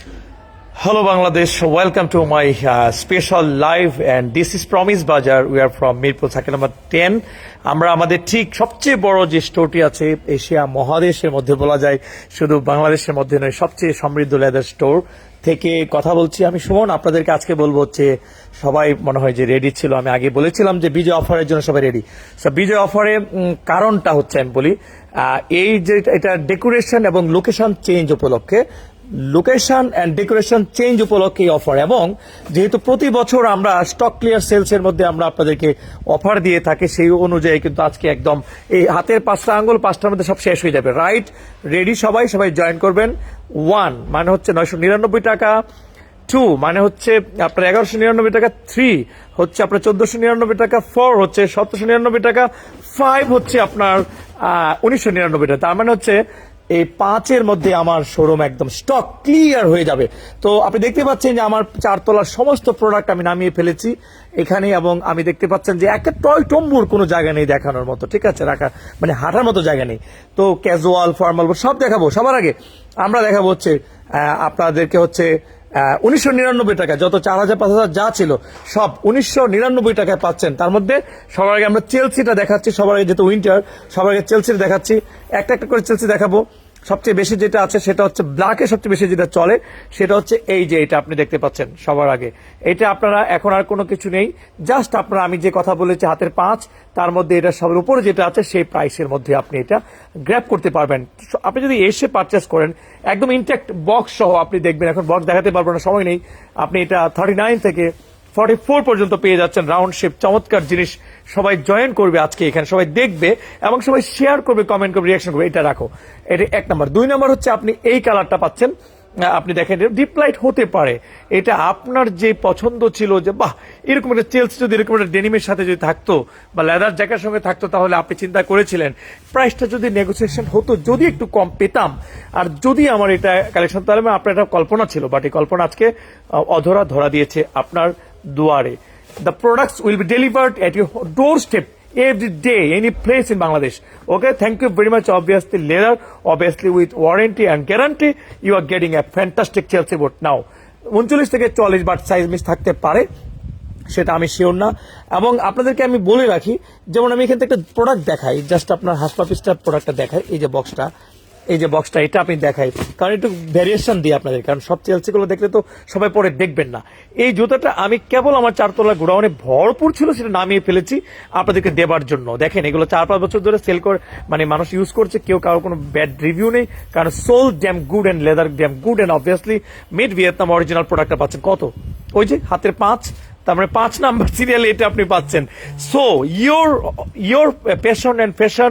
Hello Bangladesh, welcome to my uh, special live and this is Promise Bazaar. We are from Mirpur number 10. আমরা আমাদের ঠিক সবচেয়ে বড় যে স্টোরটি আছে এশিয়া মহাদেশের মধ্যে বলা যায় শুধু বাংলাদেশের মধ্যে নয় সবচেয়ে সমৃদ্ধ লেদার স্টোর থেকে কথা বলছি আমি সুমন আপনাদেরকে আজকে বলব হচ্ছে সবাই মনে হয় যে রেডি ছিল আমি আগে বলেছিলাম যে বিজয় অফারের জন্য সবাই রেডি বিজয় অফারে কারণটা হচ্ছে আমি বলি এই যে এটা ডেকোরেশন এবং লোকেশন চেঞ্জ উপলক্ষে লোকেশন অ্যান্ড ডেকোরেশন চেঞ্জ উপলক্ষে অফার এবং যেহেতু প্রতি বছর আমরা স্টক ক্লিয়ার সেলস এর মধ্যে আমরা আপনাদেরকে অফার দিয়ে থাকি, সেই অনুযায়ী কিন্তু আজকে একদম এই হাতের পাঁচটা আঙ্গুল, পাঁচটার মধ্যে সব শেষ হয়ে যাবে। রাইট রেডি সবাই? সবাই জয়েন করবেন। ওয়ান মানে হচ্ছে নয়শো নিরানব্বই টাকা। টু মানে হচ্ছে আপনার এগারোশো নিরানব্বই টাকা। থ্রি হচ্ছে আপনার চোদ্দশো নিরানব্বই টাকা। ফোর হচ্ছে সতেরোশো নিরানব্বই টাকা। ফাইভ হচ্ছে আপনার উনিশশো নিরানব্বই টাকা। তার মানে হচ্ছে এই পাঁচের মধ্যে আমার শোরুম একদম স্টক ক্লিয়ার হয়ে যাবে। তো আপনি দেখতে পাচ্ছেন যে আমার চারতলার সমস্ত প্রোডাক্ট আমি নামিয়ে ফেলেছি। এখানে এবং আমি দেখতে পাচ্ছেন যে একটা টয় টম্বুর কোনো জায়গা নেই দেখানোর মতো, ঠিক আছে? রাখা মানে হাঁটার মতো জায়গা নেই। তো ক্যাজুয়াল ফর্মাল সব দেখাবো। সবার আগে আমরা দেখাবো হচ্ছে আপনাদেরকে হচ্ছে উনিশশো নিরানব্বই টাকা, যত চার হাজার, পাঁচ হাজার যা ছিল, সব উনিশশো নিরানব্বই টাকায় পাচ্ছেন। তার মধ্যে সবার আগে আমরা চেলসিটা দেখাচ্ছি। সবার আগে যেহেতু উইন্টার সবার আগে চেলসিটা দেখাচ্ছি। একটা একটা করে চেলসি দেখাবো। সবচেয়ে বেশি যেটা আছে সেটা হচ্ছে ব্ল্যাকে সবচেয়ে বেশি যেটা চলে, সেটা হচ্ছে এই যে এটা আপনি দেখতে পাচ্ছেন সবার আগে। এটা আপনারা এখন আর কোনো কিছু নেই জাস্ট আপনারা আমি যে কথা বলেছি হাতের পাঁচ, তার মধ্যে এটা সবার উপরে যেটা আছে সেই প্রাইসের মধ্যে আপনি এটা গ্র্যাপ করতে পারবেন। আপনি যদি এসে পারচেস করেন, একদম ইনট্যাক্ট বক্স সহ আপনি দেখবেন, এখন বক্স দেখাতে পারবেন না, সময় নেই। আপনি এটা থার্টি নাইন থেকে ফর্টি ফোর পর্যন্ত পেয়ে যাচ্ছেন রাউন্ড শেপ। চমৎকার জিনিস সবাই জয়েন করবে আজকে এখানে, সবাই দেখবে এবং সবাই শেয়ার করবে কমেন্ট করবে রিয়াকশন করবে। এটা রাখো। এটা এক নম্বর। দুই নম্বর হচ্ছে আপনি এই কালারটা পাচ্ছেন। আপনি দেখেন ডিপ লাইট হতে পারে। এটা আপনার যে পছন্দ ছিল যে, বাহ, এরকম একটা চেলস যদি, এরকম একটা ডেনিমের সাথে যদি থাকতো বা লেদার জ্যাকের সঙ্গে থাকতো, তাহলে আপনি চিন্তা করেছিলেন প্রাইসটা যদি নেগোসিয়েশন হতো, যদি একটু কম পেতাম, আর যদি আমার এটা কালেকশন তাহলে আপনার একটা কল্পনা ছিল বাট এই কল্পনা আজকে অধরা ধরা দিয়েছে আপনার দুয়ারে। The products will be delivered at your doorstep every day any place in Bangladesh okay thank you very much obviously leather obviously with warranty and guarantee you are getting a fantastic Chelsea boot now উনচল্লিশ থেকে চল্লিশ বার size miss থাকতে পারে, সেটা আমি sure না। এবং আপনাদেরকে আমি বলে রাখি, যেমন আমি এখান থেকে একটা প্রোডাক্ট দেখাই জাস্ট আপনার হাসপাফিসটার প্রোডাক্টটা দেখাই, এই যে বক্সটা এই যে বক্সটা এটা আপনি দেখাই। কারণ একটু ভ্যারিয়েশন দিই আপনাদের, কারণ সব চেলসিগুলো দেখলে তো সবাই পরে দেখবেন না। এই জুতাটা আমি কেবল আমার চারতলা গোডাউনে ভরপুর ছিল, সেটা নামিয়ে ফেলেছি আপনাদেরকে দেবার জন্য। দেখেন, এগুলো চার পাঁচ বছর ধরে সেল করে মানে মানুষ ইউজ করছে, কেউ কারোর কোনো ব্যাড রিভিউ নেই, কারণ sole damn good and leather damn good and obviously made Vietnam original প্রোডাক্টটা পাচ্ছেন কত? ওই যে হাতের পাঁচ তার মানে পাঁচ নাম্বার সিরিয়ালে এটা আপনি পাচ্ছেন। So your your passion and fashion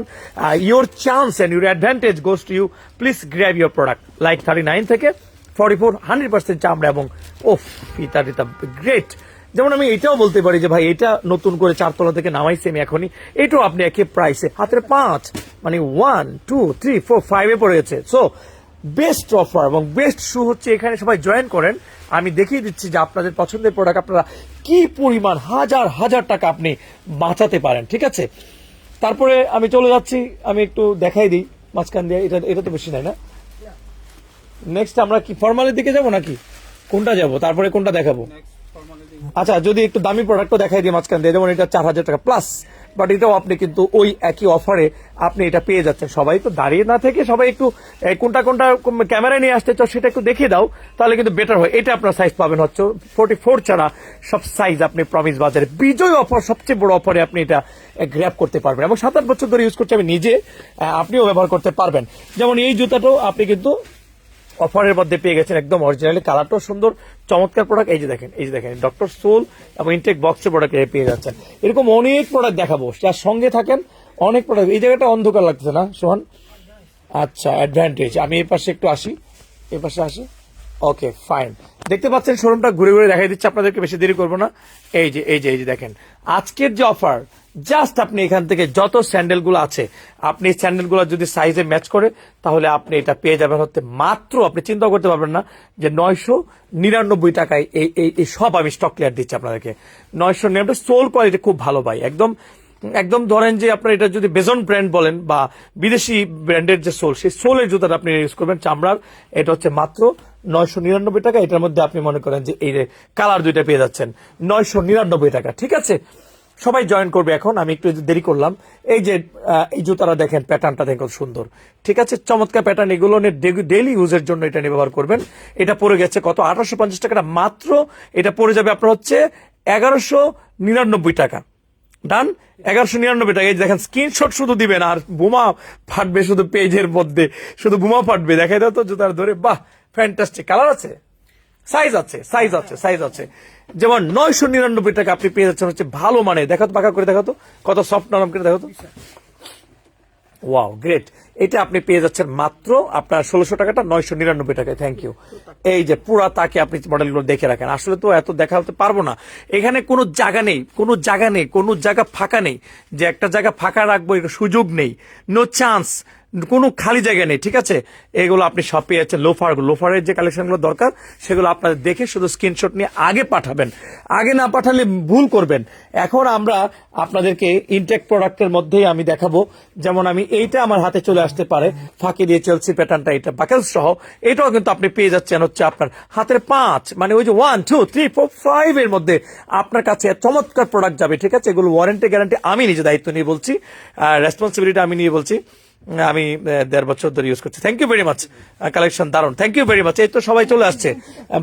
your chance and your advantage goes to you please grab your product like thirty nine থেকে ফর্টি ফোর হান্ড্রেড পার্সেন্ট চামড়া এবং ও ইতা ইতা গ্রেট যেমন আমি এটাও বলতে পারি যে, ভাই, এটা নতুন করে চারতলা থেকে নামাইছি আমি এখনই। এটাও আপনি একই প্রাইসে হাতের পাঁচ মানে ওয়ান টু থ্রি ফোর ফাইভে পড়ে গেছে। সো বেস্ট অফার এবং বেস্ট শু হচ্ছে এখানে সবাই জয়েন করেন। আমি দেখিয়ে দিচ্ছি যে আপনাদের পছন্দের প্রোডাক্ট আপনারা কি পরিমাণ হাজার হাজার টাকা আপনি বাঁচাতে পারেন, ঠিক আছে? তারপরে আমি চলে যাচ্ছি, আমি একটু দেখাই দিই মাঝখান দিয়ে, এটা এটা তো বেশি নাই না? নেক্সট আমরা কি ফর্মালের দিকে যাব নাকি? কোনটা যাব? তারপরে কোনটা দেখাবো? আচ্ছা যদি একটু দামি প্রোডাক্টও দেখাই দিই মাঝখান দিয়ে, যেমন এটা চার হাজার টাকা প্লাস বাট এটাও আপনি কিন্তু ওই একই অফারে আপনি এটা পেয়ে যাচ্ছেন। সবাই তো দাঁড়িয়ে না থেকে সবাই একটু কোনটা কোনটা ক্যামেরায় নিয়ে আসতে চাও সেটা একটু দেখিয়ে দাও, তাহলে কিন্তু বেটার হয়। এটা আপনার সাইজ পাবেন হচ্ছে ফোর্টি ফোর ছাড়া সব সাইজ আপনি প্রমিস বাজারে। বিজয় অফার সবচেয়ে বড় অফারে আপনি এটা গ্র্যাপ করতে পারবেন। এবং সাত আট বছর ধরে ইউজ করছি আমি নিজে আপনিও ব্যবহার করতে পারবেন। যেমন এই জুতাটাও আপনি কিন্তু অফারের মধ্যে পেয়ে গেছেন, একদম অরিজিনালি কালারটাও সুন্দর চমৎকার প্রোডাক্ট এই যে দেখেন, এই যে দেখেন ডক্টর সোল এবং ইনটেক বক্সের প্রোডাক্ট পেয়ে যাচ্ছেন। এরকম অনেক প্রোডাক্ট দেখাবো, যার সঙ্গে থাকেন অনেক প্রোডাক্ট এই জায়গাটা অন্ধকার লাগতেছে না, সোহান? আচ্ছা অ্যাডভান্টেজ আমি এ পাশে একটু আসি এ পাশে আসি। ওকে ফাইন দেখতে পাচ্ছেন শোরুমটা ঘুরে ঘুরে দেখাই দিচ্ছে। আপনাদেরকে বেশি দেরি করব না। এই যে এই যে এই যে দেখেন। আজকের যে অফার জাস্ট আপনি এখান থেকে যত স্যান্ডেলগুলো আছে, আপনি স্যান্ডেলগুলো যদি সাইজে ম্যাচ করে, তাহলে আপনি এটা পেয়ে যাবেন হচ্ছে মাত্র, আপনি চিন্তা করতে পারবেন না যে নয়শো নিরানব্বই টাকায় এই এই সব আমি স্টক ক্লিয়ার দিচ্ছি আপনাদেরকে। নয়শো নিরানব্বই সোল কোয়ালিটি খুব ভালো ভাই, একদম একদম ধরেন যে আপনার এটা যদি বেজন ব্র্যান্ড বলেন বা বিদেশি ব্র্যান্ডের যে সোল, সেই সোলের জুতাটা আপনি ইউজ করবেন চামড়ার। এটা হচ্ছে মাত্র নয়শো নিরানব্বই টাকা। এটার মধ্যে আপনি মনে করেন যে এই কালার দুইটা পেয়ে যাচ্ছেন। নয়শো নিরানব্বই টাকা, ঠিক আছে? সবাই জয়েন করবে এখন, আমি একটু দেরি করলাম। এই যে এই জুতারা দেখেন প্যাটার্নটা দেখেন সুন্দর। ঠিক আছে? চমৎকার প্যাটার্ন এগুলো ডেইলি ইউজের জন্য এটা নিয়ে ব্যবহার করবেন। এটা পড়ে গেছে কত? আঠারোশো পঞ্চাশ টাকাটা মাত্র এটা পড়ে যাবে আপনার হচ্ছে এগারোশো নিরানব্বই টাকা। ডান এগারোশো নিরানব্বই টাকা। দেখেন স্ক্রিনশট শুধু দিবেন, আর বোমা ফাটবে শুধু পেজের মধ্যে। শুধু বোমা ফাটবে, দেখাই দাও তো জুতার ধরে বাহ ফ্যান্টাস্টিক কালার আছে? সাইজ আছে সাইজ আছে সাইজ আছে। যেমন নয়শো নিরানব্বই টাকা আপনি পেয়ে যাচ্ছেন হচ্ছে ভালো মানে দেখো পাকা করে দেখো তো। কত সফট নরম করে দেখো তো। ওয়াও গ্রেট এটা আপনি পেয়ে যাচ্ছেন মাত্র আপনার ষোলোশো টাকাটা নয়শো নিরানব্বই টাকায় থ্যাংক ইউ এই যে পুরা তাকে আপনি মডেলগুলো দেখে রাখেন। আসলে তো এত দেখা হতে পারব না। এখানে কোনো জায়গা নেই, কোনো জায়গা নেই, কোনো জায়গা ফাঁকা নেই। যে একটা জায়গা ফাঁকা রাখব সুযোগ নেই। নো চান্স কোনো খালি জায়গা নেই, ঠিক আছে? এগুলো আপনি সব পেয়ে যাচ্ছেন। লোফার, লোফারের যে কালেকশনগুলো দরকার, সেগুলো আপনাদের দেখে শুধু স্ক্রিনশট নিয়ে আগে পাঠাবেন। আগে না পাঠালে ভুল করবেন। এখন আমরা আপনাদেরকে ইনটেক প্রোডাক্টের মধ্যেই আমি দেখাবো। যেমন আমি এইটা আমার হাতে চলে আসতে পারে। ফাঁকি দিয়ে চেলসি প্যাটার্নটা এটা বাকেল সহ। এটাও কিন্তু আপনি পেয়ে যাচ্ছেন হচ্ছে আপনার হাতের পাঁচ মানে ওই যে one two three four five এর মধ্যে আপনার কাছে চমৎকার প্রোডাক্ট যাবে, ঠিক আছে? এগুলো ওয়ারেন্টি গ্যারান্টি আমি নিজে দায়িত্ব নিয়ে বলছি রেসপন্সিবিলিটি আমি নিয়ে বলছি। আমি দেড় বছর ধরে ইউজ করছি। Thank you very much collection দারুণ থ্যাংক ইউ ভেরি মাচ এই তো সবাই চলে আসছে।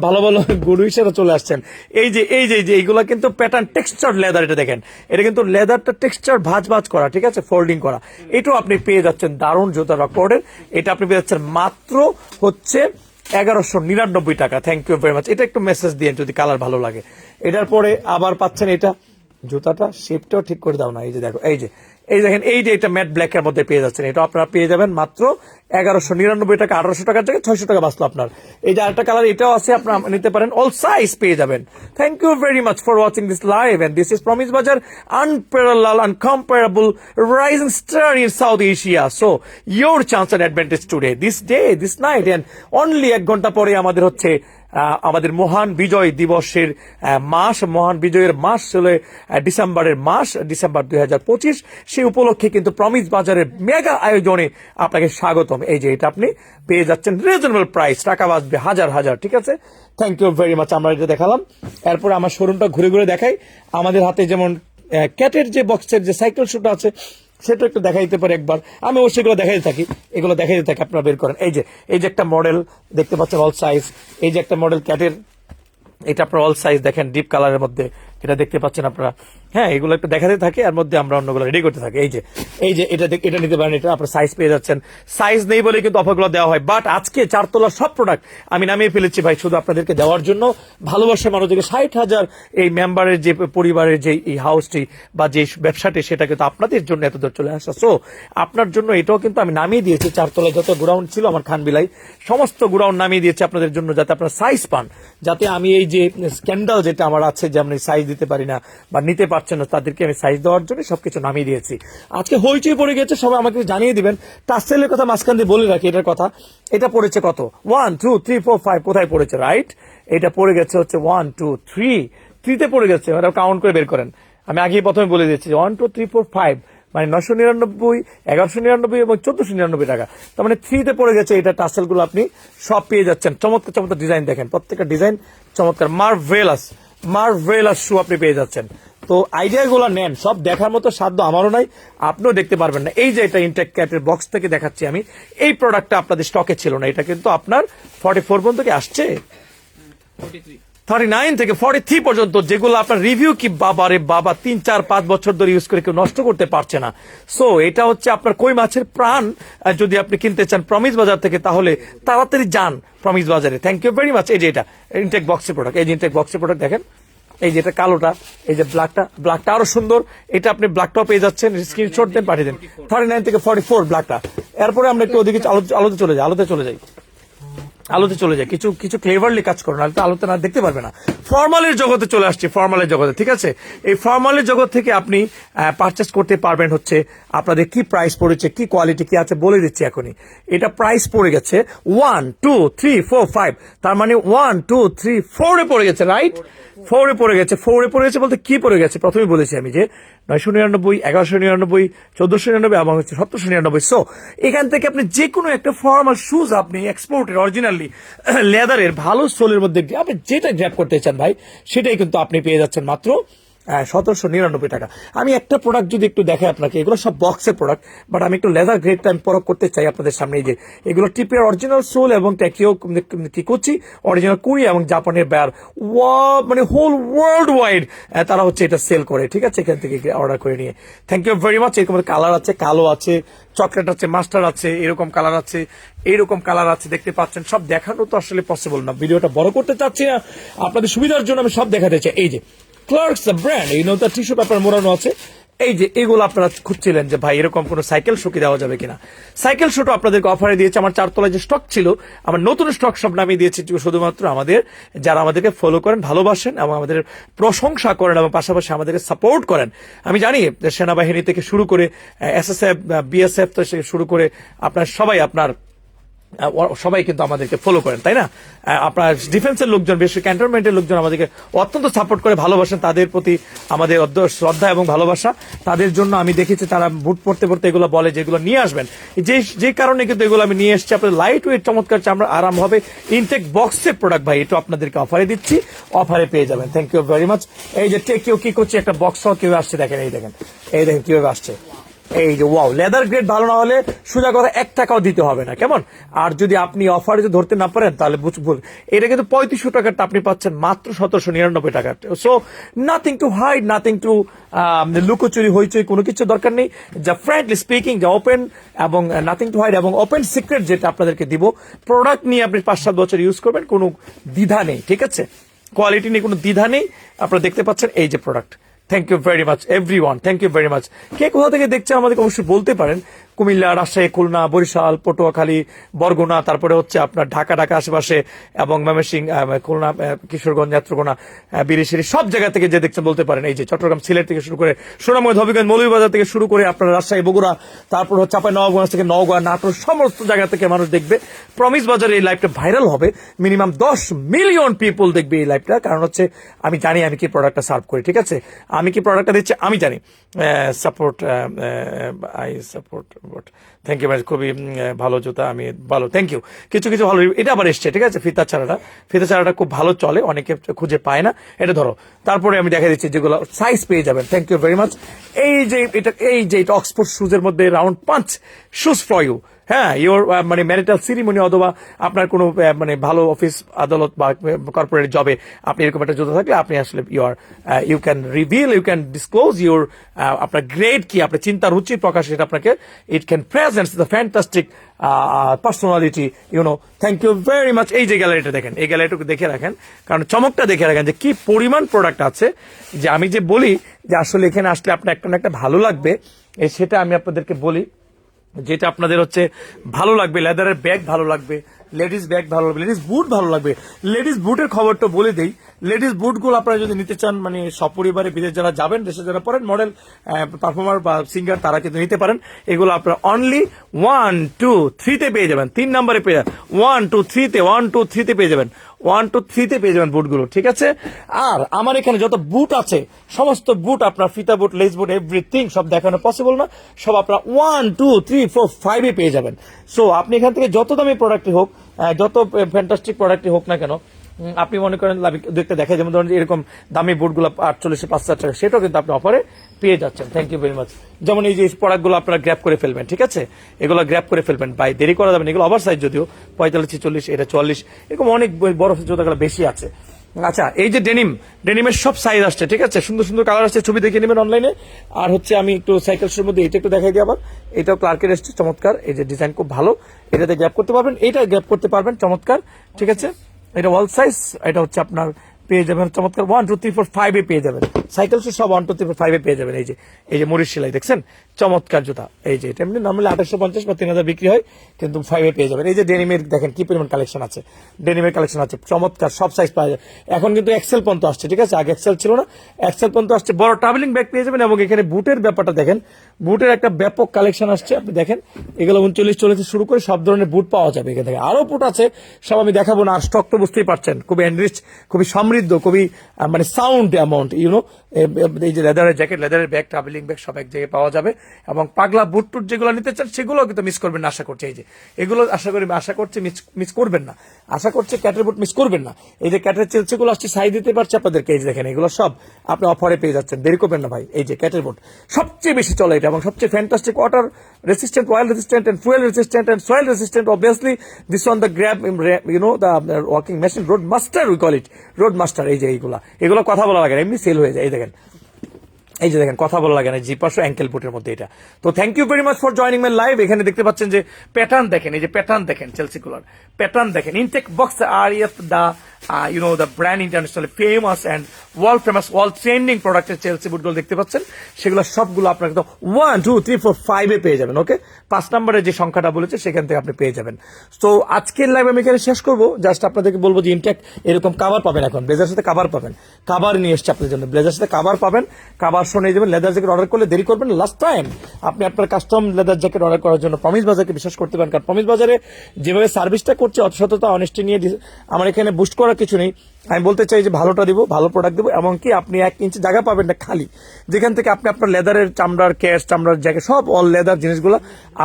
ভালো ভালো গুরু হিসেবে চলে আসছেন। এই যে এই যে এই যে, এইগুলো কিন্তু প্যাটার্ন টেক্সচার লেদার এটা দেখেন। এটা কিন্তু লেদারটা টেক্সচার ভাজ ভাজ করা, ঠিক আছে? ফোল্ডিং করা। এটাও আপনি পেয়ে যাচ্ছেন দারুণ জুতা রকর্ডের এটা আপনি পেয়ে যাচ্ছেন মাত্র হচ্ছে এগারোশো নিরানব্বই টাকা। থ্যাংক ইউ ভেরি মাচ এটা একটু মেসেজ দিয়ে যদি কালার ভালো লাগে। এটার পরে আবার পাচ্ছেন এটা। জুতাটা শেপটাও ঠিক করে দাও না। এই যে দেখো, এই যে এই দেখেন, এই যে এটা ম্যাট ব্ল্যাক এর মধ্যে পেয়ে যাচ্ছেন। এটা আপনারা পেয়ে যাবেন মাত্র এগারোশো নিরানব্বই টাকা, আঠারোশো টাকার জায়গায় ছয়শো টাকা বাঁচলো আপনার। এই যে আরেকটা কালার এটাও আছে আপনারা নিতে পারেন অল সাইজ পেয়ে যাবেন। Thank you very much for watching this live and this is promise Bazar unparalleled incomparable rising star in South Asia so your chance and advantage today this day this night and only এক ঘণ্টা পরে আমাদের হচ্ছে আমাদের মহান বিজয় দিবসের মাস মহান বিজয়ের মাস আহ, ডিসেম্বরের মাস ডিসেম্বর দুই হাজার পঁচিশ। সেই উপলক্ষে কিন্তু প্রমিস বাজারের মেগা আয়োজনে আপনাকে স্বাগতম। এই যে এটা আপনি পেয়ে যাচ্ছেন রিজনেবল প্রাইস টাকা বাঁচবে হাজার হাজার ঠিক আছে? থ্যাংক ইউ ভেরি মাচ আমরা এটা দেখালাম। এরপরে আমার শোরুমটা ঘুরে ঘুরে দেখাই। আমাদের হাতে যেমন ক্যাটের যে বক্সের যে সাইকেল শুটা আছে সেটা একটু দেখা দেখাইতে পারে একবার। আমি অবশ্যই এগুলো দেখাইতে থাকি। এগুলো দেখাই থাকি, আপনারা বের করেন। এই যে এই যে একটা মডেল দেখতে পাচ্ছেন অল সাইজ এই যে একটা মডেল ক্যাটের এটা আপনার অল সাইজ দেখেন ডিপ কালারের মধ্যে। এটা দেখতে পাচ্ছেন আপনারা। হ্যাঁ এগুলো একটু দেখাতে থাকে আর মধ্যে আমরা অন্যগুলো রেডি করতে থাকি। এই যে এই যে, এটা এটা নিতে পারেন, এটা আপনার সাইজ পেয়ে যাচ্ছেন। সাইজ নেই বলে কিন্তু অফারগুলো দেওয়া হয় বাট আজকে চারতলা সব প্রোডাক্ট আমি নামিয়ে ফেলেছি ভাই, শুধু আপনাদেরকে দেওয়ার জন্য। ভালোবাসার মানুষদেরকে ষাট হাজার এই মেম্বারের যে পরিবারের যে এই হাউসটি বা যে ব্যবসাটি, সেটা কিন্তু আপনাদের জন্য এত দূর চলে আসা। সো আপনার জন্য এটাও কিন্তু আমি নামিয়ে দিয়েছি। চারতলায় যত গ্রাউন্ড ছিল, আমার খান বিলাই, সমস্ত গ্রাউন্ড নামিয়ে দিয়েছি আপনাদের জন্য যাতে আপনারা সাইজ পান। যাতে আমি এই যে স্ক্যান্ডাল যেটা আমার আছে, যে আমি সাইজ দিতে পারি না বা নিতে পারছেন না, তাদেরকে আমি সাইজ দেওয়ার জন্য সবকিছু নামিয়ে দিয়েছি। আজকে হইচই পড়ে গেছে, সবাই আমাকে জানিয়ে দিবেন। টাসেলের কথা মাঝখান দিয়ে বলে রাখি, এটার কথা। এটা পড়েছে কত? One two three four five কোথায় পড়েছে রাইট এটা পড়ে গেছে হচ্ছে ওয়ান টু থ্রি থ্রিতে পড়ে গেছে ওটা কাউন্ট করে বের করেন। আমি আগেই প্রথমে বলে দিচ্ছি one two three four five মানে নশো নিরানব্বই, এগারোশো নিরানব্বই এবং চোদ্দশো নিরানব্বই টাকা। তার মানে থ্রিতে পড়ে গেছে এটা টাসেলগুলো আপনি সব পেয়ে যাচ্ছেন। চমৎকার চমৎকার ডিজাইন দেখেন। প্রত্যেকটা ডিজাইন চমৎকার। মার্ভেলাস মার্ভেলাস শু আপনি পেয়ে যাচ্ছেন। তো আইডিয়াগুলো নেন, সব দেখার মতো সাধ্য আমারও নাই, আপনিও দেখতে পারবেন না। এই যে এটা ইনটেক ক্যাটের বক্স থেকে দেখাচ্ছি আমি, এই প্রোডাক্টটা আপনাদের স্টকে ছিল না, এটা কিন্তু আপনার ফর্টি ফোর পর্যন্ত কি আসছে? থার্টি নাইন থেকে ফর্টি থ্রি পর্যন্ত যেগুলো আপনার রিভিউ কি বাবা রে বাবা, তিন, চার, পাঁচ বছর ধরে ইউজ করে কেউ নষ্ট করতে পারছে না। সো এটা হচ্ছে আপনার কই মাছের প্রাণ। যদি আপনি কিনতে চান প্রমিস বাজার থেকে, তাহলে তাড়াতাড়ি যান প্রমিস বাজারে থ্যাংক ইউ ভেরি মাচ এই যে এটা ইনটেক বক্সের প্রোডাক্ট এই যে ইনটেক বক্সের প্রোডাক্ট দেখেন। এই যে এটা কালোটা, এই যে ব্ল্যাকটা ব্ল্যাকটা আরও সুন্দর। এটা আপনি ব্ল্যাকটাও পেয়ে যাচ্ছেন। স্ক্রিনশট দেন, পাঠিয়ে দেন। থার্টি নাইন থেকে ফর্টি ফোর ব্ল্যাকটা এরপরে আমরা একটু ওদিকে আলো- আলোতে চলে যাই, আলোতে চলে যাই। আলোতে চলে যায়। কিছু কিছু ক্লেভারলি কাজ করো তো আলোতে না দেখতে পারবে না। ফর্মালের জগতে চলে আসছে, ফর্মালের জগতে, ঠিক আছে? এই ফর্মালের জগৎ থেকে আপনি পারচেস করতে পারবেন হচ্ছে আপনাদের কি প্রাইস পড়েছে, কি কোয়ালিটি কি আছে বলে দিচ্ছি এখনই। এটা প্রাইস পড়ে গেছে one two three four five তার মানে ওয়ান টু থ্রি ফোরে পড়ে গেছে রাইট ফোরে পড়ে গেছে, ফৌরে পড়ে গেছে বলতে কি পড়ে গেছে? প্রথমে বলেছি আমি যে নয়শো নিরানব্বই, এগারোশো নিরানব্বই, চোদ্দশো নিরানব্বই এবং হচ্ছে সতেরোশো নিরানব্বই। সো এখান থেকে আপনি যে কোনো একটা ফর্মাল শুজ আপনি এক্সপোর্টের অরিজিনালি লেদারের ভালো সোলের মধ্যে আপনি যেটা গ্র্যাপ করতে চান ভাই, সেটাই কিন্তু আপনি পেয়ে যাচ্ছেন মাত্র সতেরোশো নিরানব্বই টাকা। আমি একটা প্রোডাক্ট যদি একটু দেখাই আপনাকে, এগুলো সব বক্সের প্রোডাক্ট বাট আমি একটু লেদার গ্রেডটা আমি পরক করতে চাই আপনাদের সামনে যে, এগুলো টিপের অরিজিনাল সোল এবং ট্যাকিও কিকুচি অরিজিনাল কুড়ি এবং জাপানের ব্যার ওয়া মানে হোল ওয়ার্ল্ড ওয়াইড তারা হচ্ছে এটা সেল করে, ঠিক আছে? এখান থেকে অর্ডার করে নিয়ে। থ্যাংক ইউ ভেরি মাচ এরকম কালার আছে, কালো আছে চকলেট আছে মাস্টার আছে, এরকম কালার আছে, এইরকম কালার আছে, দেখতে পাচ্ছেন, সব দেখানো তো আসলে পসিবল না। ভিডিওটা বড় করতে চাচ্ছি না, আপনাদের সুবিধার জন্য আমি সব দেখাতে চাই। এই যে ক্লার্কস ব্র্যান্ড এই নতুন টিস্যু পেপার মোড়ানো আছে। এই যে, এগুলো আপনারা খুঁজছিলেন যে, ভাই, এরকম কোনো সাইকেল শোকে দেওয়া যাবে কিনা? সাইকেল শোটো আপনাদেরকে অফারে দিয়েছে। আমার চারতলায় যে স্টক ছিল, আমার নতুন স্টক সব নামিয়ে দিয়েছি শুধুমাত্র আমাদের, যারা আমাদেরকে ফলো করেন, ভালোবাসেন এবং আমাদের প্রশংসা করেন এবং পাশাপাশি আমাদেরকে সাপোর্ট করেন। আমি জানি যে, সেনাবাহিনী থেকে শুরু করে এস এস এসএসএফ বিএসএফ থেকে শুরু করে আপনার সবাই আপনার সবাই কিন্তু আমাদেরকে ফলো করেন, তাই না? আপনার ডিফেন্সের লোকজন, বেশি ক্যান্টনমেন্টের লোকজন আমাদেরকে অত্যন্ত সাপোর্ট করে ভালোবাসেন, তাদের প্রতি আমাদের শ্রদ্ধা এবং ভালোবাসা। তাদের জন্য আমি দেখেছি তারা বুট পড়তে পড়তে এগুলো বলে যে এগুলো নিয়ে আসবেন। যে যে কারণে কিন্তু এগুলো আমি নিয়ে এসেছি আপনার লাইট ওয়েট চমৎকার চামড়া আরাম হবে। ইনটেক বক্সের প্রোডাক্ট ভাই এটা আপনাদেরকে অফারে দিচ্ছি অফারে পেয়ে যাবেন। থ্যাংক ইউ ভেরি মাচ এই যে কেউ কি করছে, একটা বক্স কেউ আসছে, দেখেন, এই দেখেন। এই দেখেন, কীভাবে আসছে। এই যে ওয়াও লেদার গ্রেড ভালো না হলে সোজা কথা এক টাকাও দিতে হবে না, কেমন? আর যদি আপনি অফারে যদি ধরতে না পারেন, তাহলে বুঝ- বুঝ- এটা কিন্তু পঁয়ত্রিশশো টাকাটা আপনি পাচ্ছেন মাত্র সতেরোশো নিরানব্বই টাকা so nothing to hide nothing to লুকোচুরি, হইচই, কোনো কিছু দরকার নেই। যা ফ্র্যাঙ্কলি স্পিকিং যা ওপেন এবং নাথিং টু হাইড এবং ওপেন সিক্রেট যেটা আপনাদেরকে দিব প্রোডাক্ট নিয়ে আপনি পাঁচ সাত বছর ইউজ করবেন, কোনো দ্বিধা নেই, ঠিক আছে? কোয়ালিটি নিয়ে কোনো দ্বিধা নেই। আপনারা দেখতে পাচ্ছেন এই যে product thank you very much every one thank you very much কে কোথা থেকে দেখছে আমাদেরকে অবশ্যই বলতে পারেন। কুমিল্লা, রাজশাহী, খুলনা, বরিশাল, পটুয়াখালী, বরগুনা, তারপরে হচ্ছে আপনার ঢাকা ঢাকা আশেপাশে এবং ময়মনসিং খুলনা কিশোরগঞ্জ, নেত্রকোনা বিরিশিরি সব জায়গা থেকে যে দেখছেন বলতে পারেন। এই যে চট্টগ্রাম সিলেট থেকে শুরু করে সোনাময় হবিগঞ্জ, মৌলভীবাজার থেকে শুরু করে আপনার রাজশাহী, বগুড়া, তারপর হচ্ছে চাপাই নবাবগঞ্জ থেকে নওগাঁ, নাটোর, সমস্ত জায়গা থেকে মানুষ দেখবে। প্রমিস বাজারে এই লাইভটা ভাইরাল হবে। মিনিমাম দশ মিলিয়ন পিপল দেখবে এই লাইভটা কারণ হচ্ছে আমি জানি আমি কি প্রোডাক্টটা সার্ভ করি, ঠিক আছে? আমি কি প্রোডাক্টটা দিচ্ছি? আমি জানি। Support I support but thank you খুবই ভালো জুতা, আমি ভালো থ্যাংক ইউ কিছু কিছু ভালো, এটা আবার এসছে, ঠিক আছে? ফিতা চারাটা ফিতা চারাটা খুব ভালো চলে, অনেকে খুঁজে পায় না। এটা ধরো, তারপরে আমি দেখা দিচ্ছি যেগুলো সাইজ পেয়ে যাবেন। থ্যাংক ইউ ভেরি মাচ এই যে, এটা, এই যে, এটা অক্সফোর্ড শুজের মধ্যে রাউন্ড পাঁচ শুজ ফর ইউ হ্যাঁ ইওর মানে ম্যারিটাল সিরিমনি অথবা আপনার কোনো মানে ভালো অফিস আদালত বা কর্পোরেট জবে আপনি এরকম একটা জুতো থাকলে আপনি আসলে your you can reveal you can disclose your আপনার গ্রেড কি, আপনার চিন্তা রুচি প্রকাশ সেটা আপনাকে it can presence the fantastic personality you know thank you very much এই যে গ্যালারিটা দেখেন, এই গ্যালারিটুকু দেখে রাখেন, কারণ চমকটা দেখে রাখেন যে কি পরিমাণ প্রোডাক্ট আছে। যে আমি যে বলি যে আসলে এখানে আসলে আপনার একটা না একটা ভালো লাগবে সেটা আমি আপনাদেরকে বলি। যেটা আপনাদের হচ্ছে ভালো লাগবে লেদারের ব্যাগ ভালো লাগবে লেডিস ব্যাগ ভালো লাগবে লেডিস বুট ভালো লাগবে। লেডিস বুটের খবরটা বলে দেই লেডিস বুটগুলো আপনারা যদি নিতে চান মানে সপরিবারে বিদেশ যারা যাবেন, দেশে যারা পড়েন মডেল পারফর্মার বা সিঙ্গার তারা কিন্তু নিতে পারেন। এগুলো আপনারা অনলি ওয়ান টু থ্রিতে পেয়ে যাবেন। তিন নম্বরে পেয়ে যাবেন। ওয়ান টু থ্রিতে ওয়ান টু থ্রিতে পেয়ে যাবেন। ওয়ান টু থ্রিতে পেয়ে যাবেন বুটগুলো, ঠিক আছে? আর আমার এখানে যত বুট আছে, সমস্ত বুট আপনার ফিতা বুট লেস বুট এভরিথিং সব দেখানো পসিবল না। সব আপনার ওয়ান টু থ্রি ফোর ফাইভে পেয়ে যাবেন। সো আপনি এখান থেকে যত দামি প্রোডাক্টই হোক যত ফ্যান্টাস্টিক প্রোডাক্টই হোক না কেন আপনি মনে করেন দেখতে দেখা যেমন ধরেন এরকম দামি বুটগুলো আটচল্লিশে পাঁচ হাজার টাকা, সেটাও কিন্তু আপনি অফারে পেয়ে যাচ্ছেন। থ্যাংক ইউ ভেরি মাচ যেমন এই যে প্রোডাক্টগুলো আপনারা গ্র্যাপ করে ফেলবেন, ঠিক আছে? এগুলো গ্র্যাপ করে ফেলবেন বাই দেরি করা যাবে না। এগুলো ওভার সাইজ যদিও, পঁয়তাল্লিশ, ছেচল্লিশ, এটা চল্লিশ এরকম অনেক বড় জুতাগুলো বেশি আছে। আচ্ছা এই যে ডেনিম ডেনিমের সব সাইজ আসছে, ঠিক আছে? সুন্দর সুন্দর কালার আসছে, ছবি দেখে নেবেন অনলাইনে আর হচ্ছে আমি একটু সাইকেল শোর মধ্যে এটা একটু দেখাই দিই আবার। এটাও ক্লার্কের এসছে, চমৎকার। এই যে ডিজাইন খুব ভালো, এটাতে গ্যাপ করতে পারবেন এটা গ্যাপ করতে পারবেন, চমৎকার, ঠিক আছে? এটা ওয়াল সাইজ এটা হচ্ছে আপনার পেয়ে যাবেন। চমৎকার ওয়ান টু থ্রি ফোর ফাইভে পেয়ে যাবেন। সাইকেল শু সব ওয়ান টু থ্রি ফোর ফাইভে পেয়ে যাবেন। এই যে এই যে মরিচ সেলাই, দেখছেন? চমৎকার জুতা। এই যে, এটা এমনি নর্মালি আঠাশশো পঞ্চাশ বা তিন হাজার বিক্রি হয়, কিন্তু ফাইভে পেয়ে যাবেন। এই যে ডেনিমের দেখেন কি পরিমাণ কালেকশন আছে। ডেনিমের কালেকশন আছে, চমৎকার, সব সাইজ পাওয়া যায়। এখন কিন্তু এক্সেল পর্যন্ত আসছে, ঠিক আছে? আগে এক্সেল ছিল না। এক্সেল পর্যন্ত আসছে, বড় ট্রাভেলিং ব্যাগ পেয়ে যাবেন এবং এখানে বুটের ব্যাপারটা দেখেন। বুটের একটা ব্যাপক কালেকশন আসছে, আপনি দেখেন? এগুলো উনচল্লিশ, চল্লিশ শুরু করে সব ধরনের বুট পাওয়া যাবে এখান থেকে। আরও বুট আছে, সব আমি দেখাবো না স্টক তো বুঝতেই পারছেন। খুবই এনরিচ খুবই সমৃদ্ধ সমৃদ্ধ, খুবই মানে সাউন্ড অ্যামাউন্ট ইউনো এই যে লেদারের জ্যাকেট লেদারের ব্যাগ ট্রাভেলিং ব্যাগ সব এক জায়গায় পাওয়া যাবে। এবং পাগলা বুট টুট যেগুলো নিতে চান, সেগুলো কিন্তু মিস করবেন না, আশা করছি। এই যে, এগুলো আশা করি, আশা করছি মিস করবেন না। আশা করছি ক্যাটের বুট মিস করবেন না। এই যে ক্যাটের চেলছেগুলো আসছে সাই দিতে পারছে আপনাদেরকে, এই যে দেখেন, এগুলো সব আপনি অফারে পেয়ে যাচ্ছেন। দেরি করবেন না ভাই, এই যে ক্যাটের বুট সবচেয়ে বেশি চলে এটা, এবং সবচেয়ে fantastic water resistant oil resistant and fuel resistant and soil resistant obviously this on the grab you know the walking machine road master we call it road master এই যে এইগুলা। এগুলো কথা বলা লাগে না, এমনি সেল হয়ে যায়। এই দেখেন। এই যে দেখেন কথা বলা লাগে না ও অ্যাঙ্কেল বুটের মধ্যে এটা। তো thank you very much for joining my live এখানে দেখতে পাচ্ছেন যে প্যাটার্ন দেখেন এই যে প্যাটার্ন দেখেন চেলসিকুলার প্যাটার্ন দেখেন intact box R if you know the brand international famous and world famous world trending প্রোডাক্টের চেলসি বুটগুলো দেখতে পাচ্ছেন? সেগুলো সবগুলো আপনাকে তো ওয়ান টু থ্রি ফোর ফাইভে পেয়ে যাবেন ওকে পাঁচ নম্বরের যে সংখ্যাটা বলেছে, সেখান থেকে আপনি পেয়ে যাবেন। তো আজকের লাইভ আমি এখানে শেষ করব। জাস্ট আপনাদেরকে বলব যে ইনটেক এরকম কাভার পাবেন এখন। ব্লেজার সাথে কাভার পাবেন। কাভার নিয়ে এসছে আপনাদের জন্য। ব্লেজার সাথে কাভার পাবেন। কাভার শুনে যাবেন। লেদার জ্যাকেট অর্ডার করলে দেরি করবেন লাস্ট টাইম আপনি আপনার কাস্টম লেদার জ্যাকেট অর্ডার করার জন্য প্রমিস বাজারকে বিশ্বাস করতে পারেন। কারণ প্রমিস বাজারে যেভাবে সার্ভিসটা করছে অত সততা অনেস্টি নিয়ে আমার এখানে বুস্ট করার কিছু নেই। আমি বলতে চাই যে ভালোটা দিব, ভালো প্রোডাক্ট দেবো, এমনকি আপনি এক ইঞ্চি জায়গা পাবেন না খালি। যেখান থেকে আপনি আপনার লেদারের চামড়ার ক্যাশ চামড়ার জ্যাকেট সব অল লেদার জিনিসগুলো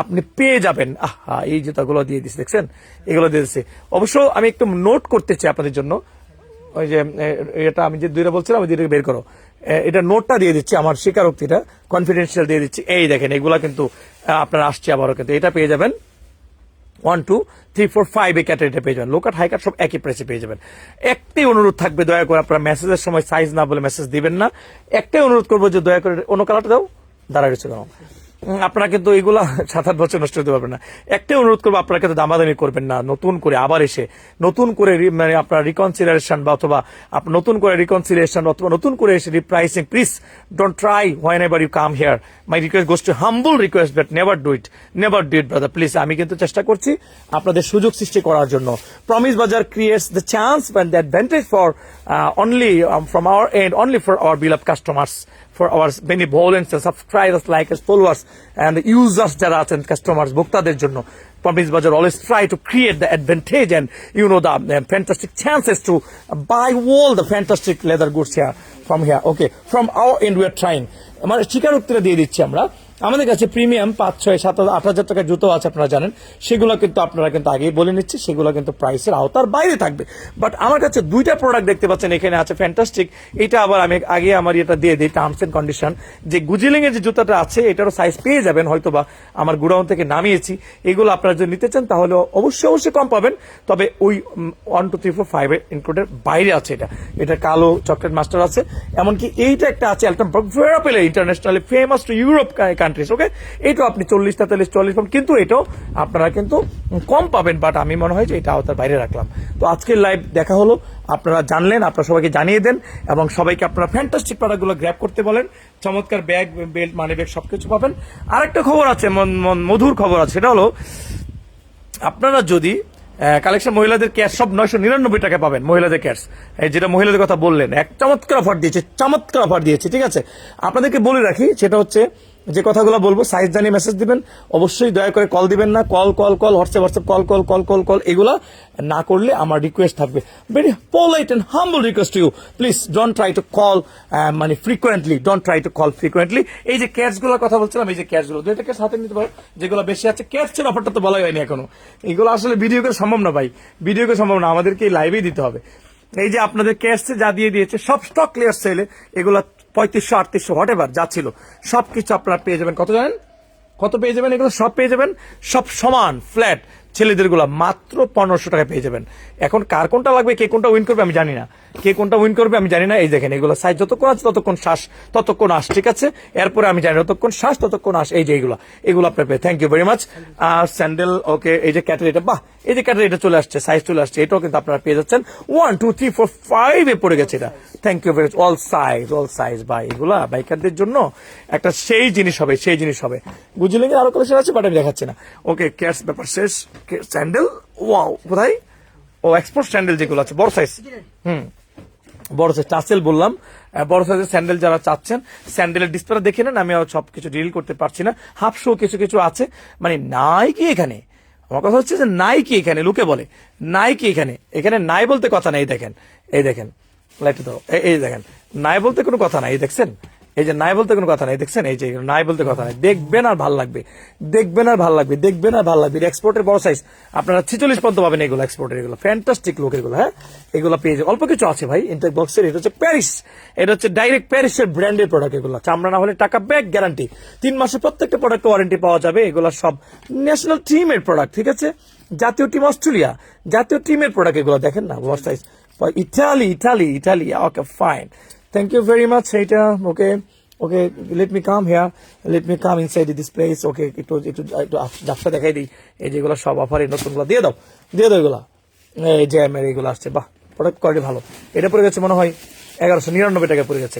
আপনি পেয়ে যাবেন। আহা, এই জুতাগুলো দিয়ে দিচ্ছে দেখছেন? এগুলো দিয়ে দিচ্ছে অবশ্য আমি একটু নোট করতে চাই আপনাদের জন্য। ওই যে এটা আমি যে দুইটা বলছিলাম, ওই দুইটাকে বের করো। এটা নোটটা দিয়ে দিচ্ছি আমার স্বীকারোক্তিটা কনফিডেন্সিয়াল দিয়ে দিচ্ছি। এই দেখেন, এগুলা কিন্তু আপনার আসছে আবারও কিন্তু। এটা পেয়ে যাবেন one two three four five এ ক্যাটাগরিটা পেয়ে যাবেন। লোকাট হাইকাট সব একই প্রাইসে পেয়ে যাবেন। একটাই অনুরোধ থাকবে, দয়া করে আপনারা মেসেজের সময় সাইজ না বলে মেসেজ দিবেন না। একটাই অনুরোধ করব যে দয়া করে অন্য কালারটা দাও দাঁড়া আপনারা কিন্তু এগুলা সাত আট বছর নষ্ট হতে পারবেন না। একটাই অনুরোধ করব, আপনারা কিন্তু দামাদামি করবেন না। নতুন করে আবার এসে, নতুন করে মানে আপনার রিকনসিডারেশন বা অথবা নতুন করে রিকনসিলিয়েশন অথবা নতুন করে এসে repricing please don't try whenever you come here my request goes to humble request but never do it never do it brother please আমি কিন্তু চেষ্টা করছি আপনাদের সুযোগ সৃষ্টি করার জন্য। Promise Bazar creates the chance and the advantage for only from our end only for our bill of customers, for our benevolence and subscribers like us, followers and the users যারা আছেন customers ভোক্তাদের জন্য Promise Bazaar always try to create the advantage and you know the uh, fantastic chances to buy all the fantastic leather goods here from here. Okay, from our end we are trying. মানে স্বীকারোক্তিটা দিয়ে দিচ্ছি আমরা আমাদের কাছে premium পাঁচ, ছয়, সাত, আট হাজার টাকার জুতো আছে আপনারা জানেন। সেগুলো কিন্তু আপনারা কিন্তু আগেই বলে নিচ্ছি, সেগুলো কিন্তু প্রাইসের আওতার বাইরে থাকবে। বাট আমার কাছে দুইটা প্রোডাক্ট দেখতে পাচ্ছেন এখানে আছে ফ্যান্টাস্টিক এটা আবার আমি আগে আমার এটা দিয়ে দিই টার্মস এন্ড কন্ডিশন যে গুজিলিং এর যে জুতাটা আছে, এটারও সাইজ পেয়ে যাবেন হয়তো বা আমার গুডাউন থেকে নামিয়েছি। এগুলো আপনারা যদি নিতে চান, তাহলে অবশ্যই অবশ্যই কম পাবেন। তবে ওই one two three four five ইনক্লুডের বাইরে আছে এটা। এটা কালো চকলেট মাস্টার আছে। এমনকি এইটা একটা আছে ভেরাপেলে internationally famous to Europe countries okay এটাও আপনি চল্লিশ, তেতাল্লিশ চল্লিশ পাবেন। কিন্তু এটাও আপনারা কিন্তু কম পাবেন বাট আমি মনে হয় যে এটা আওতার বাইরে রাখলাম। তো আজকের লাইভ দেখা হলো। আপনারা জানলেন, আপনারা সবাইকে জানিয়ে দেন, এবং সবাইকে আপনারা ফ্যান্টাস্টিক প্রোডাক্টগুলো গ্র্যাপ করতে বলেন। চমৎকার ব্যাগ বেল্ট মানি ব্যাগ সবকিছু পাবেন। আরেকটা খবর আছে মধুর খবর আছে। সেটা হলো, আপনারা যদি কালেকশন মহিলাদের ক্যাশ সব নয়শো নিরানব্বই টাকা পাবেন, মহিলাদের ক্যাশ যেটা মহিলাদের কথা বললেন, এক চমৎকার অফার দিয়েছে, চমৎকার অফার দিয়েছে, ঠিক আছে? আপনাদেরকে বলে রাখি, সেটা হচ্ছে যে কথাগুলো বলব সাইজ জানিয়ে মেসেজ দিবেন। অবশ্যই দয়া করে কল দিবেন না। Call call call WhatsApp WhatsApp call call call call call এগুলা না করলে আমার রিকোয়েস্ট থাকবে। Very polite and humble request you please don't try to call মানে frequently don't try to call frequently এই যে ক্যাশগুলোর কথা বলছিলাম, এই যে ক্যাশগুলো, দুইটা ক্যাশ হাতে নিতে পারো, যেগুলো বেশি আছে ক্যাশের অফারটা তো বলাই হয়নি এখনও। এগুলো আসলে ভিডিও করে সম্ভব না ভাই। ভিডিও করে সম্ভব না, আমাদেরকে লাইভেই দিতে হবে। এই যে আপনাদের ক্যাশে যা দিয়ে দিয়েছে, সব স্টক ক্লিয়ার সেলে এগুলো পঁয়ত্রিশশো, আটত্রিশশো হোয়াট এভার যা ছিল সব কিছু আপনারা পেয়ে যাবেন। কত জানেন? কত পেয়ে যাবেন এগুলো? সব পেয়ে যাবেন। সব সমান ফ্ল্যাট ছেলেদেরগুলা মাত্র পনেরোশো টাকা পেয়ে যাবেন। এখন কার কোনটা লাগবে, কে কোনটা উইন করবে আমি জানি না। কে কোনটা উইন করবে আমি জানি না। এই দেখেন, এগুলো সাইজ যতক্ষণ আছে ততক্ষণ শ্বাস, ততক্ষণ আস ঠিক আছে? এরপরে আমি জানি ততক্ষণ শ্বাস, ততক্ষণ আস এই যে এগুলো। এগুলো আপনার পেয়ে থ্যাংক ইউ ভেরি মাচ আর স্যান্ডেল ওকে এই যে ক্যাটারিটা বাহ! এই যে ক্যাটারিটা চলে আসছে সাইজ চলে আসছে, এটাও কিন্তু আপনারা পেয়ে যাচ্ছেন। One two three four five এ পড়ে গেছে এটা। Thank you very all size all size ভাই, এগুলা বাইকারদের জন্য একটা সেই জিনিস হবে, সেই জিনিস হবে। বুঝলেন আরও কালেকশন আছে বাট আমি দেখাচ্ছি না। ওকে ক্যাটস ব্যাপার শেষ। স্যান্ডেল? ওয়াও, কোথায়? ও এক্সপোর্ট স্যান্ডেল যেগুলো আছে, বড় সাইজ হুম, বড় সাইজ টাসেল বললাম। বড় সাইজের স্যান্ডেল যারা চাচ্ছেন, স্যান্ডেলের ডিসপ্লে দেখে নেন, আমি সব কিছু ডিল করতে পারছি না। হাফ শো কিছু কিছু আছে মানে নাই কি এখানে। আমার কথা হচ্ছে যে নাই কি এখানে, লোকে বলে নাই কি এখানে। এখানে নাই বলতে কথা নাই, দেখেন। এই দেখেন লাইটটা দাও। এই- দেখেন, নাই বলতে কোনো কথা নাই দেখছেন? এই যে নাই বলতে কোনো কথা নাই, দেখছেন? এই যে নাই বলতে কথা নাই। দেখবেন আর ভালো লাগবে। দেখবেন আর ভালো লাগবে। দেখবেন আর ভালো লাগবে। এক্সপোর্টের বড় সাইজ আপনারা ছিচল্লিশ পর্যন্ত পাবেন এগুলো এক্সপোর্টের এগুলো। ফ্যান্টাস্টিক লোক এগুলো হ্যাঁ? এগুলো পেয়ে যাবে অল্প কিছু আছে ভাই। ইন্টার বক্সের এটা হচ্ছে প্যারিস এটা হচ্ছে ডাইরেক্ট প্যারিসের ব্র্যান্ডের প্রোডাক্ট এগুলো। চামড়া না হলে টাকা ব্যাক গ্যারান্টি তিন মাসে প্রত্যেকটা প্রোডাক্ট ওয়ারেন্টি পাওয়া যাবে। এগুলো সব ন্যাশনাল টিমের প্রোডাক্ট ঠিক আছে? জাতীয় টিম অস্ট্রেলিয়া। জাতীয় টিমের প্রোডাক্ট এগুলো দেখেন না? বড় size Italy Italy Italy. Okay fine thank you very much এইটা okay okay let me come here let me come inside this place okay একটু একটু একটু যাত্রা দেখাই দিই। এই যেগুলো সব অফারে নতুনগুলো। দিয়ে দাও দিয়ে দাও এগুলা। এই যে আমার এগুলো আসছে, বাহ প্রোডাক্ট কোয়ালিটি ভালো। এটা পড়ে গেছে মনে হয় এগারোশো নিরানব্বই টাকায় পড়ে গেছে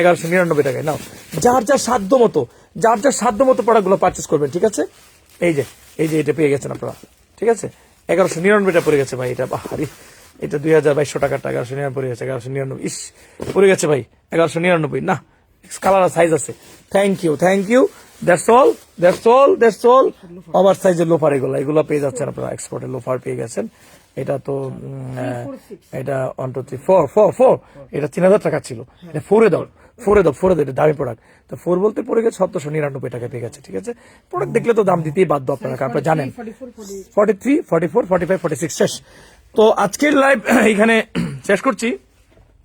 এগারোশো নিরানব্বই টাকায়। নাও, যার যার সাধ্য মতো, যার যার সাধ্য মতো প্রোডাক্টগুলো পারচেস করবেন, ঠিক আছে? এই যে এই যে এটা পেয়ে গেছেন আপনারা, ঠিক আছে? এগারোশো নিরানব্বইটা পড়ে গেছে ভাই, এটা বাহারি এটা দুই হাজার বাইশশো টাকার টাকা এগারোশো নিরানব্বই গেছে এগারোশো নিরানব্বই। ইস পড়ে গেছে ভাই এগারোশো নিরানব্বই না কালার আর সাইজ আছে। Thank you thank you that's all that's all that's all over সাইজের লোফার এগুলো এগুলো পেয়ে যাচ্ছেন আপনারা এক্সপোর্টের লোফার পেয়ে গেছেন। এটা তো এটা one two three four four four এটা তিন হাজার টাকা ছিল। এটা ফোরে দাও ফোরে দাও ফোরে দাও এটা দামি প্রোডাক্ট তো ফোর বলতে পড়ে গেছে সতেরোশো নিরানব্বই টাকা পেয়ে গেছে ঠিক আছে? প্রোডাক্ট দেখলে তো দাম দিতেই বাধ্য আপনারা আপনারা জানেন। Forty three forty four forty five forty six শেষ। তো আজকের লাইভ এখানে শেষ করছি।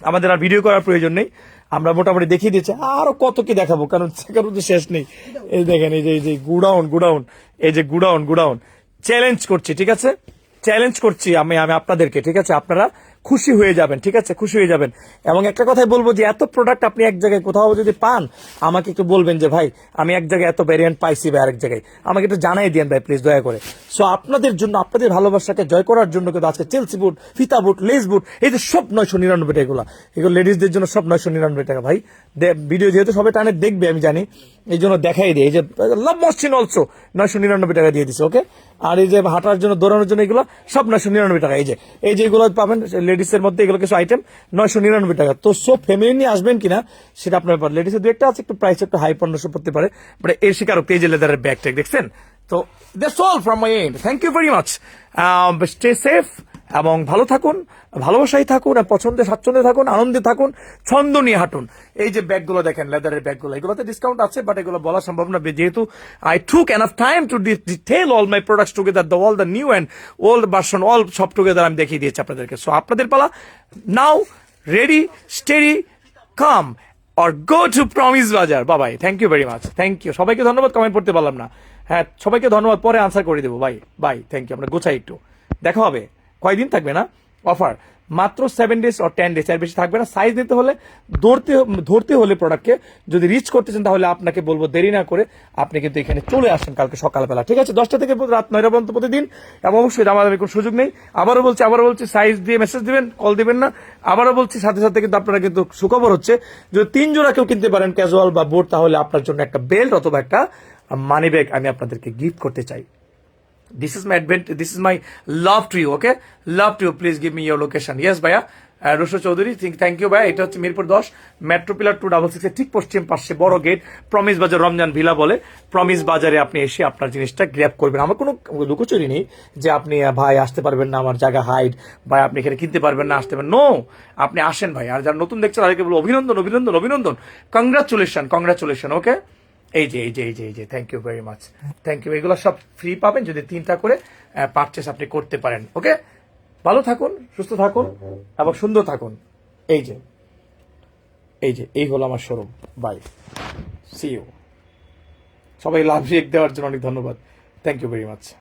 আমাদের আর ভিডিও করার প্রয়োজন নেই। আমরা মোটামুটি দেখিয়ে দিয়েছি। আরও কত কি দেখাবো, কারণ সেখানে তো শেষ নেই। এই দেখেন, এই যে এই যে গুডাউন গুডাউন এই যে গুডাউন গুডাউন চ্যালেঞ্জ করছি, ঠিক আছে? চ্যালেঞ্জ করছি আমি আমি আপনাদেরকে, ঠিক আছে? আপনারা খুশি হয়ে যাবেন, ঠিক আছে? খুশি হয়ে যাবেন। এবং একটা কথাই বলব যে, এত প্রোডাক্ট আপনি এক জায়গায় কোথাও যদি পান, আমাকে একটু বলবেন যে, ভাই, আমি এক জায়গায় এত ভ্যারিয়েন্ট পাইছি বা আরেক জায়গায়। আমাকে একটু জানাই দিন ভাই প্লিজ দয়া করে। সো আপনাদের জন্য, আপনাদের ভালোবাসাকে জয় করার জন্য কিন্তু আজকে চেলসি বুট ফিতা বুট লেস বুট এই যে সব নয়শো নিরানব্বই টাকা এগুলো এগুলো লেডিসদের জন্য সব নয়শো নিরানব্বই টাকা ভাই। ভিডিও যেহেতু সবাই টানে, দেখবে, আমি জানি। এই জন্য দেখাই দিই। এই যে লাভ মসচিন অলসো নয়শো নিরানব্বই টাকা দিয়ে দিছে ওকে আর এই যে হাঁটার জন্য, দৌড়ানোর জন্য এগুলো সব নয়শো নিরানব্বই টাকা। এই যে এই যে এগুলো পাবেন লেডিসের মধ্যে এগুলো কিছু আইটেম নয়শো নিরানব্বই টাকা। তো সো ফ্যামিলি নিয়ে আসবেন কিনা, সেটা আপনার ব্যাপার। লেডিসের দু একটা আছে, একটু প্রাইস একটু হাই পনেরোশো পড়তে পারে। বাট এর শিকার পেজ লেদারের ব্যাগ ট্যাগ দেখছেন? তো that's all from my end thank you very much stay safe এবং ভালো থাকুন, ভালোবাসায় থাকুন, আর পছন্দে, স্বাচ্ছন্দ্যে থাকুন, আনন্দে থাকুন, ছন্দ নিয়ে হাঁটুন। এই যে ব্যাগগুলো দেখেন লেদারের ব্যাগগুলো, এগুলোতে ডিসকাউন্ট আছে বাট এগুলো বলা সম্ভব না যেহেতু I took enough time to detail all my products together the all the new and old version all সব টুগেদার আমি দেখিয়ে দিয়েছি আপনাদেরকে। সো আপনাদের পালা now ready steady come or go to Promise Bazar Babai thank you very much thank you সবাইকে ধন্যবাদ comment পড়তে পারলাম না। হ্যাঁ সবাইকে ধন্যবাদ, পরে আনসার করে দেবো। বাই বাই থ্যাংক ইউ আমরা গোছাই একটু। দেখা হবে। কয়দিন থাকবে না? অফার। মাত্র seven days or ten days এর বেশি থাকবে না। সাইজ নিতে হলে ধরতে ধরতে হলে প্রোডাক্টকে যদি রিচ করতে চান তাহলে আপনাকে বলব দেরি না করে আপনি কিন্তু এখানে চলে আসেন কালকে সকালবেলা, ঠিক আছে? দশটা থেকে রাত নয়টা পর্যন্ত প্রতিদিন, এবং অবশ্যই আমাদের কোনো সুযোগ নেই। আবারও বলছি আবারও বলছি সাইজ দিয়ে মেসেজ দিবেন কল দিবেন না। আবারও বলছি, সাথে সাথে কিন্তু আপনারা কিন্তু সুখবর হচ্ছে, যদি তিন জোড়া কেউ কিনতে পারেন ক্যাজুয়াল বা বোর্ড তাহলে আপনার জন্য একটা বেল্ট অথবা একটা মানি ব্যাগ আমি আপনাদেরকে গিফট করতে চাই। This is my advent, this is my love to you, okay? Love to you. Please give me your location. Yes ভাইয়া রুশো চৌধুরী থ্যাংক ইউ ভাইয়া এটা হচ্ছে মিরপুর দশ মেট্রো পিলার টু ডাবল সিক্সের ঠিক পশ্চিম পাশে বড় গেট প্রমিস বাজার রমজান ভিলা বলে। প্রমিস বাজারে আপনি এসে আপনার জিনিসটা গ্র্যাপ করবেন। আমার কোনো লুকোচুরি নেই যে আপনি ভাই আসতে পারবেন না, আমার জায়গা হাইড ভাই আপনি এখানে কিনতে পারবেন না, আসতে পারবেন। নো আপনি আসেন ভাই। আর যারা নতুন দেখছেন, তাদেরকে বলব, অভিনন্দন অভিনন্দন অভিনন্দন। কংগ্রাচুলেশন কংগ্রাচুলেশন ওকে এই যে এই যে এই যে এই যে thank you very much thank you এগুলো সব ফ্রি পাবেন যদি তিনটা করে পারচেস আপনি করতে পারেন ওকে ভালো থাকুন, সুস্থ থাকুন, এবং সুন্দর থাকুন। এই যে এই যে, এই হলো আমার শোরুম বাই সি ইউ সবাই লাভ দেওয়ার জন্য অনেক ধন্যবাদ। Thank you very much